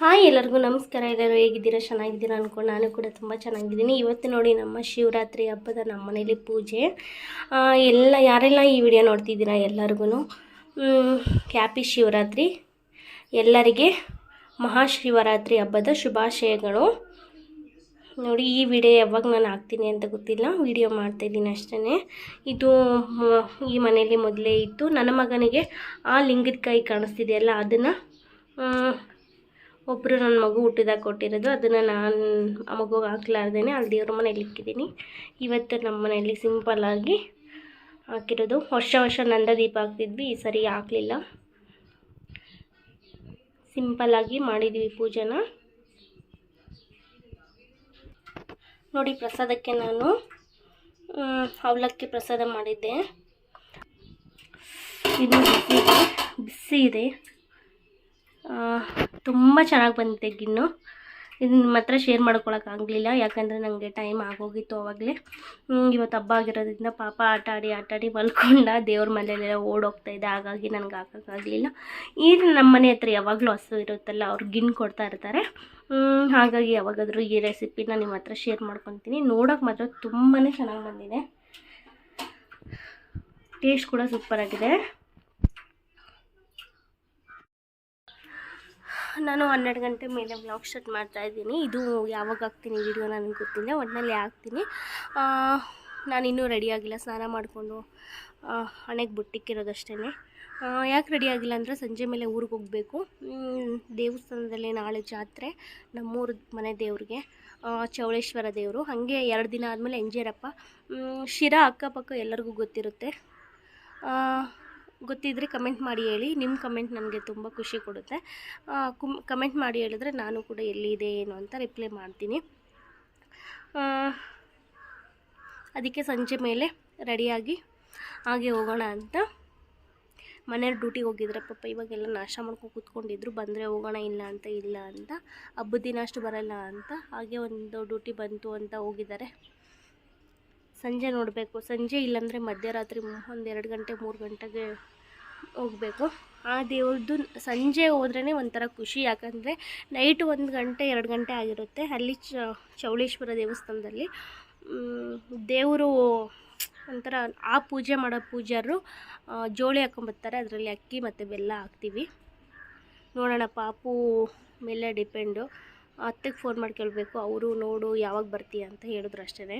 Hi ಎಲ್ಲರಿಗೂ ನಮಸ್ಕಾರ. ಎಲ್ಲರೂ ಹೇಗಿದ್ದೀರಾ? ಚೆನ್ನಾಗಿದ್ದೀರಾ ಅಂದ್ಕೊಂಡು ನಾನು ಕೂಡ ತುಂಬ ಚೆನ್ನಾಗಿದ್ದೀನಿ. ಇವತ್ತು ನೋಡಿ ನಮ್ಮ ಶಿವರಾತ್ರಿ ಹಬ್ಬದ ನಮ್ಮ ಮನೇಲಿ ಪೂಜೆ ಎಲ್ಲ ಯಾರೆಲ್ಲ ಈ ವಿಡಿಯೋ ನೋಡ್ತಿದ್ದೀರಾ ಎಲ್ಲರಿಗೂ ಹ್ಯಾಪಿ ಶಿವರಾತ್ರಿ. ಎಲ್ಲರಿಗೆ ಮಹಾಶಿವರಾತ್ರಿ ಹಬ್ಬದ ಶುಭಾಶಯಗಳು. ನೋಡಿ, ಈ ವಿಡಿಯೋ ಯಾವಾಗ ನಾನು ಹಾಕ್ತೀನಿ ಅಂತ ಗೊತ್ತಿಲ್ಲ. ವಿಡಿಯೋ ಮಾಡ್ತಾಯಿದ್ದೀನಿ ಅಷ್ಟೇ ಇದು ಈ ಮನೆಯಲ್ಲಿ ಮೊದಲೇ ಇತ್ತು. ನನ್ನ ಮಗನಿಗೆ ಆ ಲಿಂಗದ ಕಾಯಿ ಕಾಣಿಸ್ತಿದೆಯಲ್ಲ ಅದನ್ನು ಒಬ್ಬರು ನನ್ನ ಮಗು ಹುಟ್ಟಿದಾಗ ಕೊಟ್ಟಿರೋದು, ಅದನ್ನು ನಾನು ಆ ಮಗುಗೆ ಹಾಕ್ಲಾರ್ದೇನೆ ಅಲ್ಲಿ ದೇವ್ರ ಮನೇಲಿ ಇಕ್ಕಿದ್ದೀನಿ. ಇವತ್ತು ನಮ್ಮ ಮನೆಯಲ್ಲಿ ಸಿಂಪಲ್ಲಾಗಿ ಹಾಕಿರೋದು. ವರ್ಷ ವರ್ಷ ನಂದ ದೀಪ ಹಾಕ್ತಿದ್ವಿ, ಈ ಸರಿ ಹಾಕಲಿಲ್ಲ. ಸಿಂಪಲ್ಲಾಗಿ ಮಾಡಿದ್ವಿ ಪೂಜೆನ. ನೋಡಿ, ಪ್ರಸಾದಕ್ಕೆ ನಾನು ಅವಲಕ್ಕಿ ಪ್ರಸಾದ ಮಾಡಿದ್ದೆ. ಇದೆ ಬಿಸಿ ಇದೆ. ತುಂಬ ಚೆನ್ನಾಗಿ ಬಂದಿದೆ ಗಿಣ್ಣು. ನಿಮ್ಮ ಹತ್ರ ಶೇರ್ ಮಾಡ್ಕೊಳಕ್ಕಾಗಲಿಲ್ಲ ಯಾಕಂದರೆ ನನಗೆ ಟೈಮ್ ಆಗೋಗಿತ್ತು ಆವಾಗಲೇ ಇವತ್ತು ಹಬ್ಬ ಆಗಿರೋದ್ರಿಂದ ಪಾಪ ಆಟ ಆಡಿ ಆಟ ಆಡಿ ಮಲ್ಕೊಂಡ ದೇವ್ರ ಮನೆಯಲ್ಲೆಲ್ಲ ಓಡೋಗ್ತಾ ಇದೆ, ಹಾಗಾಗಿ ನನಗೆ ಹಾಕೋಕ್ಕಾಗಲಿಲ್ಲ ಈಗ ನಮ್ಮ ಮನೆ ಹತ್ರ ಯಾವಾಗಲೂ ಹಸು ಇರುತ್ತಲ್ಲ, ಅವ್ರು ಗಿನ್ ಕೊಡ್ತಾ ಇರ್ತಾರೆ. ಹಾಗಾಗಿ ಯಾವಾಗಾದರೂ ಈ ರೆಸಿಪಿನ ನಿಮ್ಮ ಹತ್ರ ಶೇರ್ ಮಾಡ್ಕೊತೀನಿ. ನೋಡೋಕೆ ಮಾತ್ರ ತುಂಬಾ ಚೆನ್ನಾಗಿ ಬಂದಿದೆ. ಟೇಸ್ಟ್ ಕೂಡ ಸೂಪರಾಗಿದೆ ನಾನು ಹನ್ನೆರಡು ಗಂಟೆ ಮೇಲೆ ವ್ಲಾಗ್ ಸ್ಟಾರ್ಟ್ ಮಾಡ್ತಾ ಇದ್ದೀನಿ. ಇದು ಯಾವಾಗ ಹಾಕ್ತೀನಿ ವಿಡಿಯೋ ನನಗೆ ಗೊತ್ತಿಲ್ಲ ಒಟ್ಟಿನಲ್ಲಿ ಹಾಕ್ತೀನಿ. ಆ, ನಾನು ಇನ್ನೂ ರೆಡಿ ಆಗಿಲ್ಲ ಸ್ನಾನ ಮಾಡಿಕೊಂಡು ಹಣೆಗೆ ಬುಟ್ಟಿಕ್ಕಿರೋದಷ್ಟೇ ಯಾಕೆ ರೆಡಿ ಆಗಿಲ್ಲ ಅಂದರೆ ಸಂಜೆ ಮೇಲೆ ಊರಿಗೆ ಹೋಗಬೇಕು. ದೇವಸ್ಥಾನದಲ್ಲಿ ನಾಳೆ ಜಾತ್ರೆ ನಮ್ಮೂರ ಮನೆ ದೇವ್ರಿಗೆ ಚೌಳೇಶ್ವರ ದೇವರು. ಹಾಗೆ ಎರಡು ದಿನ ಆದಮೇಲೆ ಎಂಜೇರಪ್ಪ ಶಿರಾ ಅಕ್ಕಪಕ್ಕ ಎಲ್ಲರಿಗೂ ಗೊತ್ತಿರುತ್ತೆ. ಗೊತ್ತಿದ್ದರೆ ಕಮೆಂಟ್ ಮಾಡಿ ಹೇಳಿ. ನಿಮ್ಮ ಕಮೆಂಟ್ ನನಗೆ ತುಂಬ ಖುಷಿ ಕೊಡುತ್ತೆ. ಕುಮ್ ಕಮೆಂಟ್ ಮಾಡಿ ಹೇಳಿದ್ರೆ ನಾನು ಕೂಡ ಎಲ್ಲಿದೆ, ಏನು ಅಂತ ರಿಪ್ಲೈ ಮಾಡ್ತೀನಿ. ಅದಕ್ಕೆ ಸಂಜೆ ಮೇಲೆ ರೆಡಿಯಾಗಿ ಹಾಗೆ ಹೋಗೋಣ ಅಂತ. ಮನೆಯವ್ರು ಡ್ಯೂಟಿಗೆ ಹೋಗಿದ್ರೆ ಪಾಪ ಇವಾಗೆಲ್ಲ ನಾಷ್ಟ ಮಾಡ್ಕೊಂಡು ಕೂತ್ಕೊಂಡಿದ್ರು, ಬಂದರೆ ಹೋಗೋಣ ಇಲ್ಲ ಅಂತ ಇಲ್ಲ ಅಂತ. ಹಬ್ಬದ ದಿನ ಅಷ್ಟು ಬರಲ್ಲ ಅಂತ. ಹಾಗೆ ಒಂದು ಡ್ಯೂಟಿ ಬಂತು ಅಂತ ಹೋಗಿದ್ದಾರೆ. ಸಂಜೆ ನೋಡಬೇಕು. ಸಂಜೆ ಇಲ್ಲಾಂದರೆ ಮಧ್ಯರಾತ್ರಿ ಒಂದು ಎರಡು ಗಂಟೆ, ಮೂರು ಗಂಟೆಗೆ ಹೋಗಬೇಕು. ಆ ದೇವ್ರದ್ದು ಸಂಜೆ ಹೋದ್ರೇ ಒಂಥರ ಖುಷಿ. ಯಾಕಂದರೆ ನೈಟ್ ಒಂದು ಗಂಟೆ, ಎರಡು ಗಂಟೆ ಆಗಿರುತ್ತೆ. ಅಲ್ಲಿ ಚೌಳೇಶ್ವರ ದೇವಸ್ಥಾನದಲ್ಲಿ ದೇವರು ಒಂಥರ ಆ ಪೂಜೆ ಮಾಡೋ ಪೂಜಾರರು ಜೋಳಿ ಹಾಕೊಂಬರ್ತಾರೆ ಅದರಲ್ಲಿ ಅಕ್ಕಿ ಮತ್ತು ಬೆಲ್ಲ ಹಾಕ್ತೀವಿ. ನೋಡೋಣ, ಪಾಪು ಮೇಲೆ ಡಿಪೆಂಡು ಅತ್ತೆಗೆ ಫೋನ್ ಮಾಡಿ ಕೇಳಬೇಕು. ಅವರು ನೋಡು ಯಾವಾಗ ಬರ್ತೀಯ ಅಂತ ಹೇಳಿದ್ರು ಅಷ್ಟೇ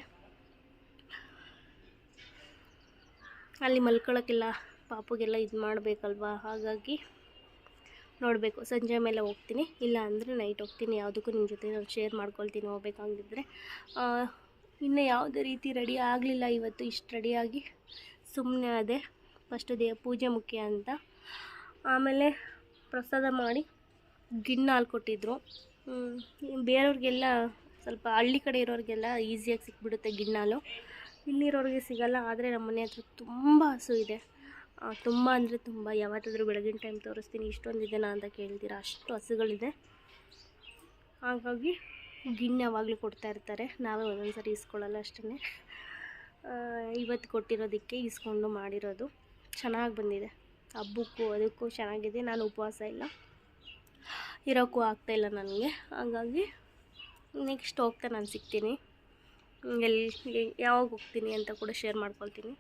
ಅಲ್ಲಿ ಮಲ್ಕೊಳ್ಳೋಕ್ಕೆಲ್ಲ ಪಾಪುಗೆಲ್ಲ ಇದು ಮಾಡಬೇಕಲ್ವಾ? ಹಾಗಾಗಿ ನೋಡಬೇಕು. ಸಂಜೆ ಮೇಲೆ ಹೋಗ್ತೀನಿ. ಇಲ್ಲ ಅಂದರೆ ನೈಟ್ ಹೋಗ್ತೀನಿ. ಯಾವುದಕ್ಕೂ ನಿಮ್ಮ ಜೊತೆ ನಾನು ಶೇರ್ ಮಾಡ್ಕೊಳ್ತೀನಿ ಹೋಗ್ಬೇಕಾಗಿದ್ದರೆ ಇನ್ನು ಯಾವುದೇ ರೀತಿ ರೆಡಿ ಆಗಲಿಲ್ಲ ಇವತ್ತು. ಇಷ್ಟು ರೆಡಿಯಾಗಿ ಸುಮ್ಮನೆ ಅದೇ. ಫಸ್ಟು ದೇ ಪೂಜೆ ಮುಖ್ಯ ಅಂತ. ಆಮೇಲೆ ಪ್ರಸಾದ ಮಾಡಿ ಗಿಣ್ಣ ಹಾಲು ಕೊಟ್ಟಿದ್ರು. ಬೇರೆಯವ್ರಿಗೆಲ್ಲ ಸ್ವಲ್ಪ ಹಳ್ಳಿ ಕಡೆ ಇರೋರಿಗೆಲ್ಲ ಈಸಿಯಾಗಿ ಸಿಕ್ಬಿಡುತ್ತೆ ಗಿಣ್ಣಾಲು ಇಲ್ಲಿರೋರಿಗೆ ಸಿಗಲ್ಲ, ಆದರೆ ನಮ್ಮ ಮನೆ ಹತ್ರ ತುಂಬ ಹಸು ಇದೆ. ತುಂಬ ಅಂದರೆ ತುಂಬ. ಯಾವತ್ತಾದರೂ ಬೆಳಗಿನ ಟೈಮ್ ತೋರಿಸ್ತೀನಿ, ಇಷ್ಟೊಂದು ಇದೆನಾ ಅಂತ ಕೇಳ್ತೀರಾ? ಅಷ್ಟು ಹಸುಗಳಿದೆ. ಹಾಗಾಗಿ ಗಿಣ್ಣು ಯಾವಾಗಲೂ ಕೊಡ್ತಾ ಇರ್ತಾರೆ. ನಾವೇ ಒಂದೊಂದು ಸರಿ ಇಸ್ಕೊಳ್ಳಲ್ಲ ಅಷ್ಟೇ ಇವತ್ತು ಕೊಟ್ಟಿರೋದಕ್ಕೆ ಇಸ್ಕೊಂಡು ಮಾಡಿರೋದು. ಚೆನ್ನಾಗಿ ಬಂದಿದೆ. ಹಬ್ಬಕ್ಕೂ ಅದಕ್ಕೂ ಚೆನ್ನಾಗಿದೆ. ನಾನು ಉಪವಾಸ ಇಲ್ಲ. ಇರೋಕ್ಕೂ ಆಗ್ತಾಯಿಲ್ಲ ನನಗೆ. ಹಾಗಾಗಿ ನೆಕ್ಸ್ಟ್ ಹೋಗ್ತಾ ನಾನು ಸಿಗ್ತೀನಿ. ಎಲ್ಲಿ ಯಾವಾಗ ಹೋಗ್ತೀನಿ ಅಂತ ಕೂಡ ಶೇರ್ ಮಾಡ್ಕೊಳ್ತೀನಿ.